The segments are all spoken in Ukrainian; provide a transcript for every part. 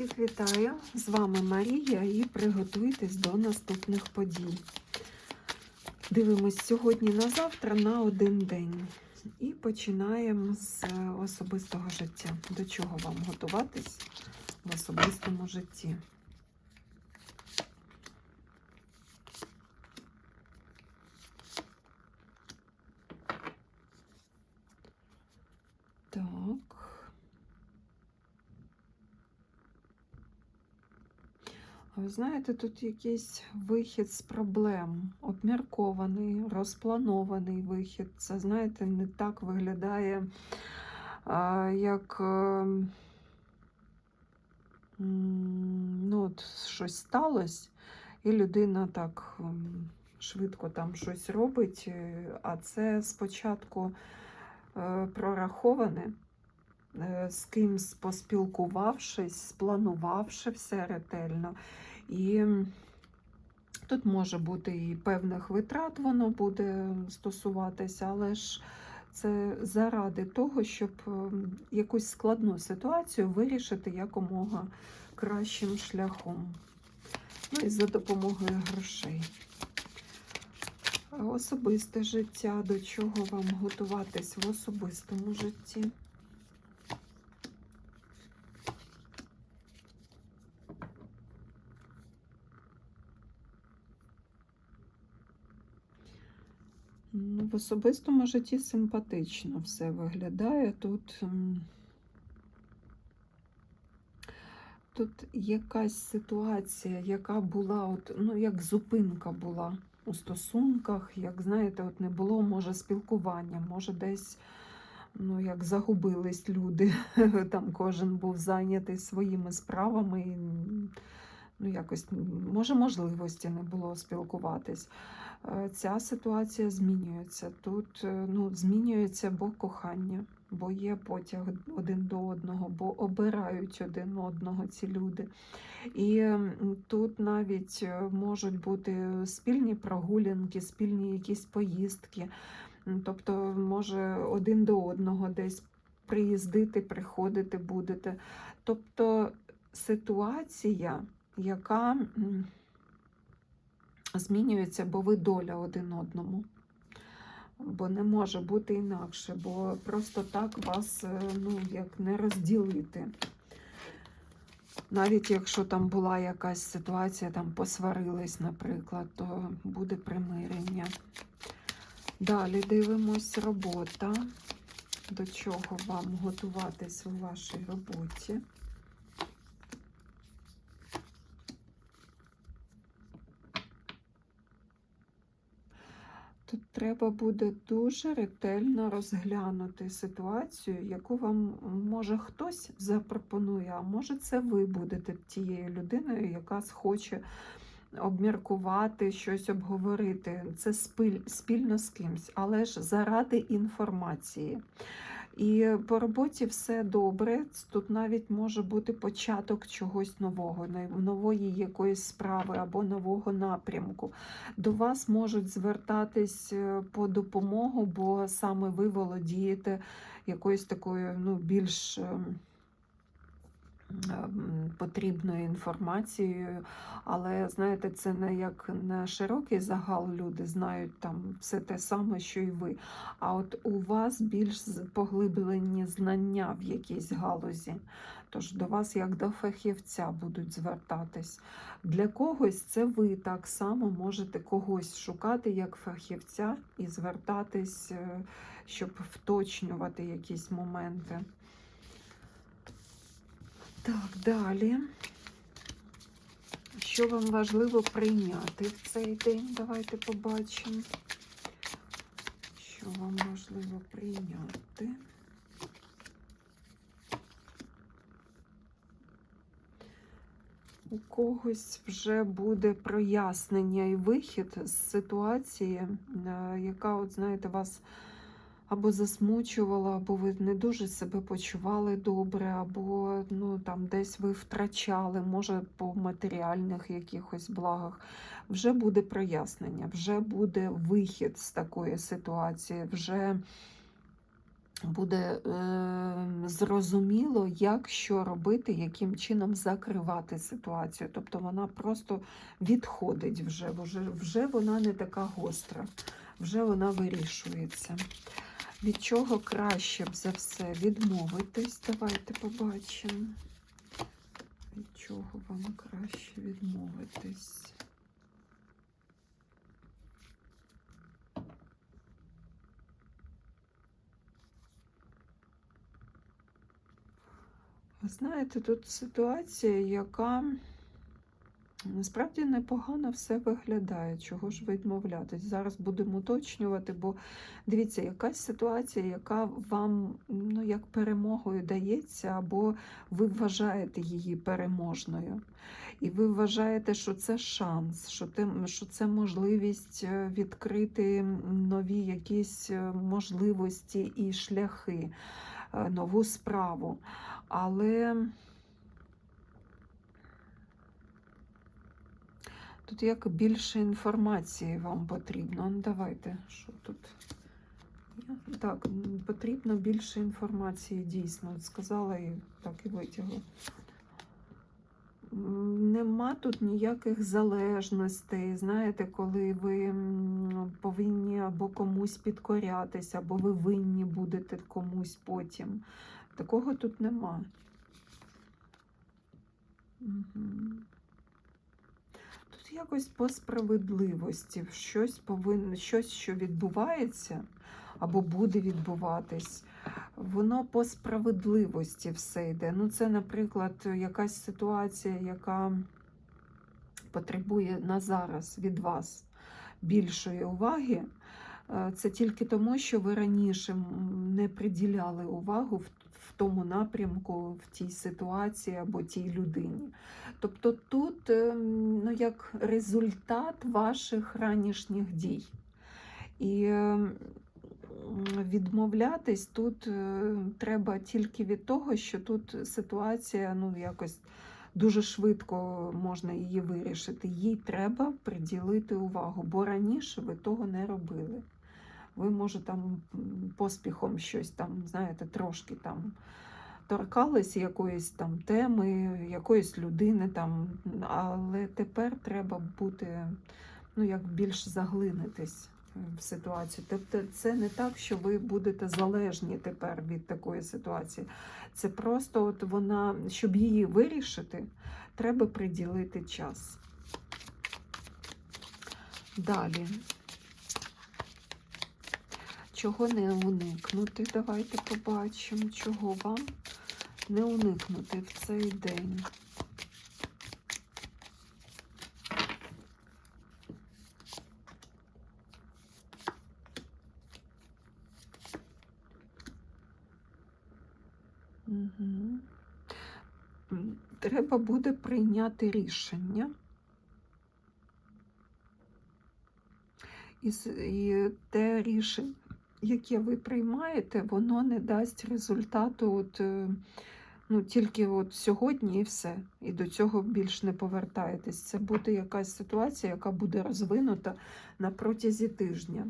Всіх вітаю! З вами Марія і приготуйтесь до наступних подій. Дивимось сьогодні на завтра на один день. І починаємо з особистого життя. До чого вам готуватись в особистому житті? Так. А Знаєте, тут якийсь вихід з проблем, обміркований, розпланований вихід. Це, знаєте, не так виглядає, як ну, от щось сталося, і людина так швидко там щось робить, е, а це спочатку е, прораховане е, з кимсь поспілкувавшись, спланувавши все ретельно. І тут може бути і певних витрат, воно буде стосуватися, але ж це заради того, щоб ем, якусь складну ситуацію вирішити якомога кращим шляхом. Ну і за допомогою грошей. Особисте життя, до чого вам готуватись в особистому житті. Ну, в особистому житті симпатично все виглядає. Тут, тут якась ситуація, яка була, от, ну, як зупинка була у стосунках, як знаєте, от не було, може, спілкування, може, десь ну, як загубились люди. Там кожен був зайнятий своїми справами. І, ну, якось, може, можливості не було спілкуватись. Е, Ця ситуація змінюється. Тут е, ну, змінюється бо кохання, бо є потяг один до одного, бо обирають один одного ці люди. І тут навіть е, можуть бути спільні прогулянки, спільні якісь поїздки. Тобто, може один до одного десь приїздити, приходити будете. Тобто ситуація, яка змінюється, бо ви доля один одному. Бо не може бути інакше, бо просто так вас е, ну, як не розділити. Навіть якщо там була якась ситуація, там посварились, наприклад, то буде примирення. Далі дивимось робота. До чого вам готуватись у вашій роботі. Тут треба буде дуже ретельно розглянути ситуацію, яку вам може хтось запропонує, а може це ви будете тією людиною, яка схоче обміркувати, щось обговорити. Це спіль- спільно з кимсь, але ж заради інформації. І по роботі все добре. Тут навіть може бути початок чогось нового, нової якоїсь справи або нового напрямку. До вас можуть звертатись е, по допомогу, бо саме ви володієте якоюсь такою ну, більш ем, потрібною інформацією. Але знаєте, це не як на широкий загал люди знають там все те саме, що й ви. А от у вас більш поглиблені знання в якійсь галузі. Тож до вас, як до фахівця, будуть звертатись. Для когось це ви так само можете когось шукати як фахівця і звертатись, е, щоб вточнювати якісь моменти. Так, далі. Що вам важливо прийняти в цей день? Давайте побачимо. Що вам важливо прийняти? У когось вже буде прояснення і вихід з ситуації, е, яка, от знаєте, вас або засмучувала, або ви не дуже себе почували добре, або ну, там десь ви втрачали, може, по матеріальних якихось благах. Вже буде прояснення, вже буде вихід з такої ситуації, вже буде е, зрозуміло, як що робити, яким чином закривати ситуацію. Тобто вона просто відходить вже, вже, вже вона не така гостра, вже вона вирішується. Від чого краще б за все відмовитись? Давайте побачимо. Від чого вам краще відмовитись? Ви знаєте, тут ситуація, яка насправді непогано все виглядає. Чого ж відмовлятись? Зараз будемо уточнювати, бо дивіться, якась ситуація, яка вам ну, як перемогою дається, або ви вважаєте її переможною. І ви вважаєте, що це шанс, що те- що це можливість е, відкрити нові якісь е, можливості і шляхи, е, нову справу. Але тут як більше інформації вам потрібно. Ну, давайте, що тут? Так, потрібно більше інформації, дійсно. Сказала і так і витягла. Нема тут ніяких залежностей. Знаєте, коли ви повинні або комусь підкорятися, або ви винні будете комусь потім. Такого тут нема. Мгм. Якось по справедливості. Щось повинно, щось, що відбувається або буде відбуватись, воно по справедливості все йде. Ну, це, наприклад, якась ситуація, яка потребує на зараз від вас більшої уваги. Е, Це тільки тому, що ви раніше не приділяли увагу тому напрямку, в тій ситуації або тій людині. Тобто тут ем, ну, як результат ваших ранішніх дій. І ем, відмовлятись тут е, треба тільки від того, що тут ситуація ну, якось дуже швидко можна її вирішити. Їй треба приділити увагу, бо раніше ви того не робили. Ви, може, там поспіхом щось там, знаєте, трошки там торкались якоїсь там теми, якоїсь людини, там, але тепер треба бути ну, як більш заглинитись е, в ситуацію. Тобто це не так, що ви будете залежні тепер від такої ситуації. Це просто от вона, щоб її вирішити, треба приділити час. Далі. Чого не уникнути? Давайте побачимо, чого вам не уникнути в цей день. Треба буде прийняти рішення. І те рішення, яке ви приймаєте, воно не дасть результату от, е, ну, тільки от сьогодні і все. І до цього більш не повертаєтесь. Це буде якась ситуація, яка буде розвинута на протязі тижня.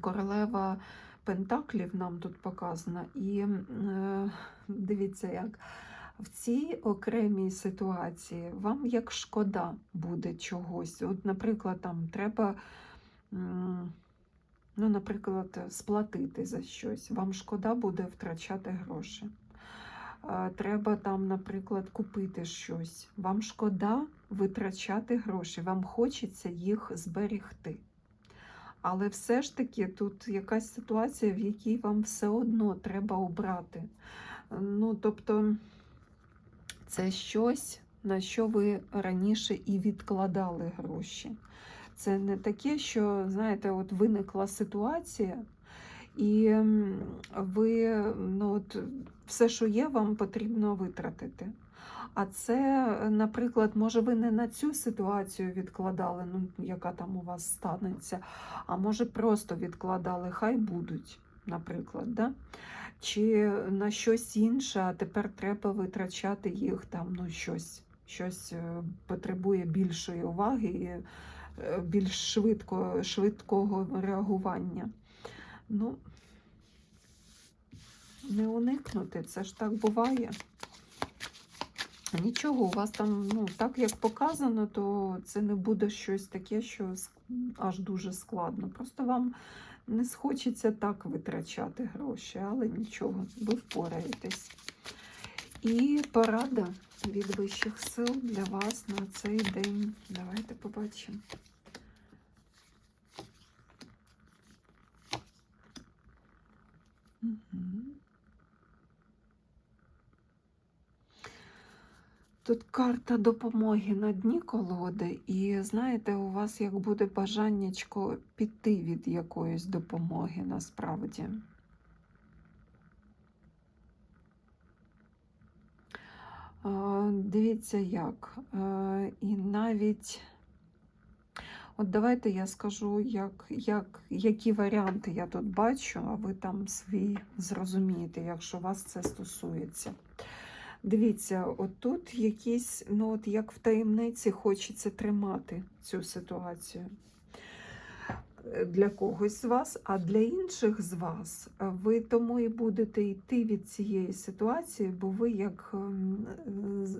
Королева Пентаклів нам тут показана. І е, дивіться, як в цій окремій ситуації вам як шкода буде чогось. От, наприклад, там треба, ну, наприклад, сплатити за щось. Вам шкода буде втрачати гроші. Треба там, наприклад, купити щось. Вам шкода витрачати гроші, вам хочеться їх зберегти. Але все ж таки тут якась ситуація, в якій вам все одно треба обрати. Ну, тобто, це щось, на що ви раніше і відкладали гроші. Це не таке, що, знаєте, от виникла ситуація, і ви ну, от, все, що є, вам потрібно витратити. А це, наприклад, може, ви не на цю ситуацію відкладали, ну, яка там у вас станеться, а може просто відкладали, хай будуть, наприклад. Да? Чи на щось інше, а тепер треба витрачати їх там, ну, щось, щось е, потребує більшої уваги більш швидко, швидкого реагування. Ну, не уникнути. Це ж так буває. Нічого, у вас там, ну, так як показано, то це не буде щось таке, що аж дуже складно. Просто вам не схочеться так витрачати гроші, але нічого, ви впораєтесь. І порада від вищих сил для вас на цей день. Давайте побачимо. Тут карта допомоги на дні колоди, і знаєте, у вас як буде бажаннячко піти від якоїсь допомоги насправді. Дивіться як. І навіть, от давайте я скажу, як, як, які варіанти я тут бачу, а ви там свій зрозумієте, якщо вас це стосується. Дивіться, отут якісь, ну от як в таємниці хочеться тримати цю ситуацію для когось з вас, а для інших з вас ви тому і будете йти від цієї ситуації, бо ви як ем,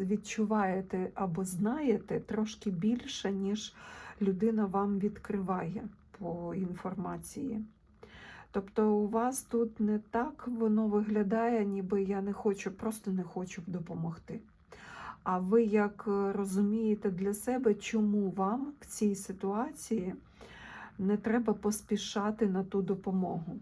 відчуваєте або знаєте трошки більше, ніж людина вам відкриває по інформації. Тобто у вас тут не так воно виглядає, ніби я не хочу, просто не хочу допомогти. А ви як е, розумієте для себе, чому вам в цій ситуації не треба поспішати на ту допомогу?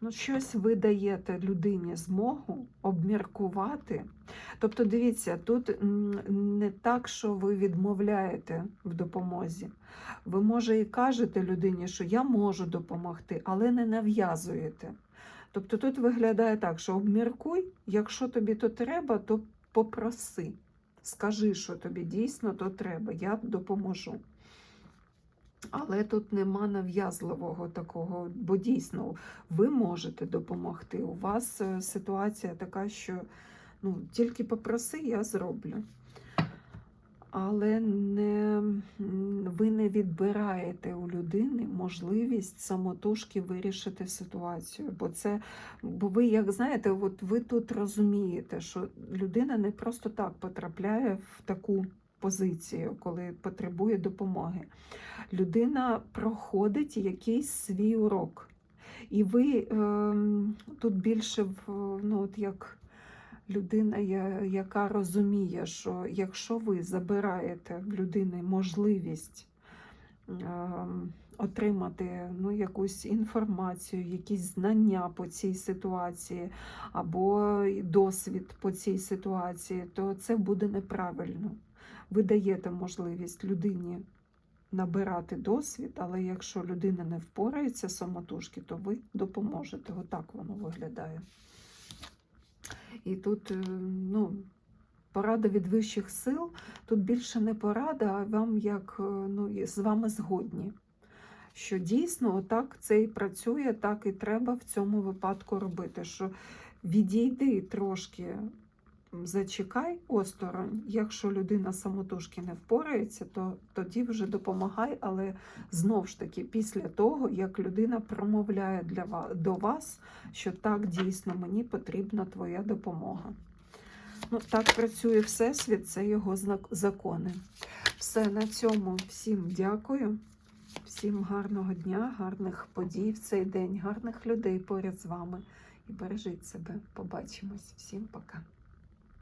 Ну, щось ви даєте людині змогу обміркувати. Тобто, дивіться, тут не так, що ви відмовляєте в допомозі. Ви, може, і кажете людині, що я можу допомогти, але не нав'язуєте. Тобто тут виглядає так, що обміркуй, якщо тобі то треба, то попроси. Скажи, що тобі дійсно то треба, я допоможу. Але тут нема нав'язливого такого, бо дійсно ви можете допомогти. У вас е, ситуація така, що ну, тільки попроси, я зроблю. Але не, ви не відбираєте у людини можливість самотужки вирішити ситуацію. Бо це, бо ви, як знаєте, от ви тут розумієте, що людина не просто так потрапляє в таку позицію, коли потребує допомоги. Людина проходить якийсь свій урок. І ви ем, тут більше в, ну, от як людина, яка розуміє, що якщо ви забираєте в людини можливість ем, отримати ну, якусь інформацію, якісь знання по цій ситуації або досвід по цій ситуації, то це буде неправильно. Ви даєте можливість людині набирати досвід, але якщо людина не впорається самотужки, то ви допоможете. Отак воно виглядає. І тут е, ну, порада від вищих сил, тут більше не порада, а вам як е, ну, з вами згодні. Що дійсно отак це і працює, так і треба в цьому випадку робити. Що відійди трошки, зачекай осторонь. Якщо людина самотужки не впорається, то тоді вже допомагай, але знов ж таки, після того, як людина промовляє для вас, до вас, що так дійсно мені потрібна твоя допомога. Ну, так працює Всесвіт, це його закони. Все на цьому всім дякую. Всім гарного дня, гарних подій в цей день, гарних людей поряд з вами. І бережіть себе. Побачимось. Всім пока.